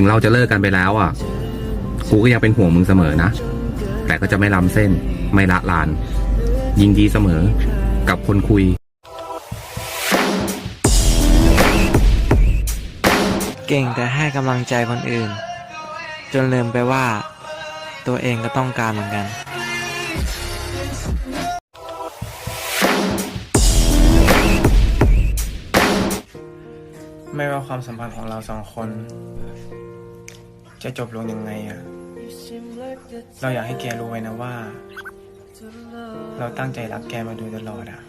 งเราจะเลิกกันไปแล้วอะ กูก็ยังเป็นห่วงมึงเสมอนะ แต่ก็จะไม่ล้ำเส้น ไม่ละลาน ยินดีเสมอ กับคนคุย เก่งแต่ให้กำลังใจคนอื่น จนลืมไปว่า ตัวเองก็ต้องการเหมือนกัน ไม่ว่าความสัมพันธ์ของเราสองคน จะจบลงยังไงอะเราอยากให้แกรู้ไว้นะว่า เราตั้งใจรักแกมาโดยตลอดอะ